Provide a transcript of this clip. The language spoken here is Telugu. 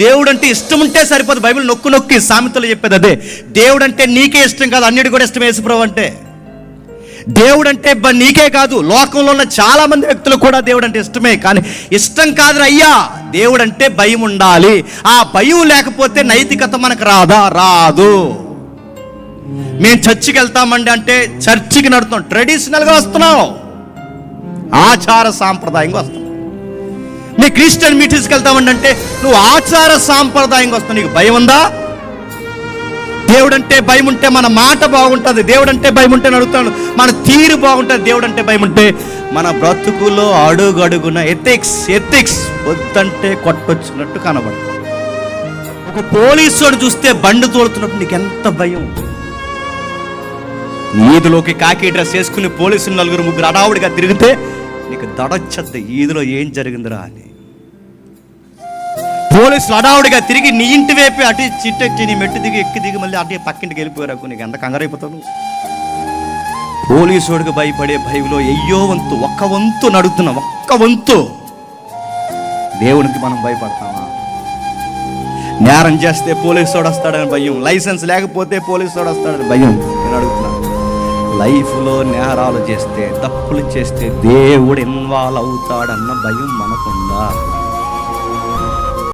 దేవుడు అంటే ఇష్టం ఉంటే సరిపోదు. బైబిల్ నొక్కు నొక్కి సామెతలు చెప్పేది అదే. దేవుడు అంటే నీకే ఇష్టం కాదు అన్నిటి కూడా ఇష్టం యేసుప్రభు అంటే. దేవుడు అంటే బ- నీకే కాదు. లోకంలో ఉన్న చాలా మంది వ్యక్తులు కూడా దేవుడు అంటే ఇష్టమే కానీ ఇష్టం కాదు అయ్యా. దేవుడు అంటే భయం ఉండాలి. ఆ భయం లేకపోతే నైతికత మనకు రాదా? రాదు. మేము చర్చికి వెళ్తామండి అంటే చర్చికి నడుతున్నాం. ట్రెడిషనల్గా వస్తున్నాం. ఆచార సాంప్రదాయంగా వస్తున్నాం. నీ క్రిస్టియన్ మీటింగ్స్కి వెళ్తామంటే నువ్వు ఆచార సాంప్రదాయంగా వస్తావు. నీకు భయం ఉందా? దేవుడు అంటే భయం ఉంటే మన మాట బాగుంటుంది. దేవుడు అంటే భయం ఉంటే నడుస్తాడు మన తీరు బాగుంటుంది. దేవుడు అంటే భయం ఉంటే మన బ్రతుకులో అడుగు అడుగున ఎథిక్స్ ఎథిక్స్ వద్దంటే కొట్టొచ్చినట్టు కనబడుతుంది ఒక పోలీసుడు చూస్తే బండి తోలుతున్నప్పుడు నీకు ఎంత భయం? ఈదులోకి కాకి డ్రెస్ వేసుకుని పోలీసులు నలుగురు ముగ్గురు అడావుడిగా తిరిగితే నీకు దడొచ్చద్ది ఈదులో ఏం జరిగిందిరా అని. పోలీసులు అడావుడిగా తిరిగి నీ ఇంటి వైపు అటు చిట్టెక్కి నీ మెట్టు దిగి ఎక్కి దిగి మళ్ళీ అటు పక్కింటికి వెళ్ళిపోయారు నీకు ఎంత కంగారైపోతాను పోలీసుడికి భయపడే భయంలో అయ్యో వంతు ఒక్క వంతు నడుతున్నా ఒక్క వంతు. దేవునికి మనం భయపడతామా? నేరం చేస్తే పోలీసుడు వస్తాడని భయం. లైసెన్స్ లేకపోతే పోలీసుడు వస్తాడని భయం. నేను అడుగుతున్నా లైఫ్లో నేరాలు చేస్తే తప్పులు చేస్తే దేవుడు ఇన్వాల్వ్ అవుతాడన్న భయం మనకుందా?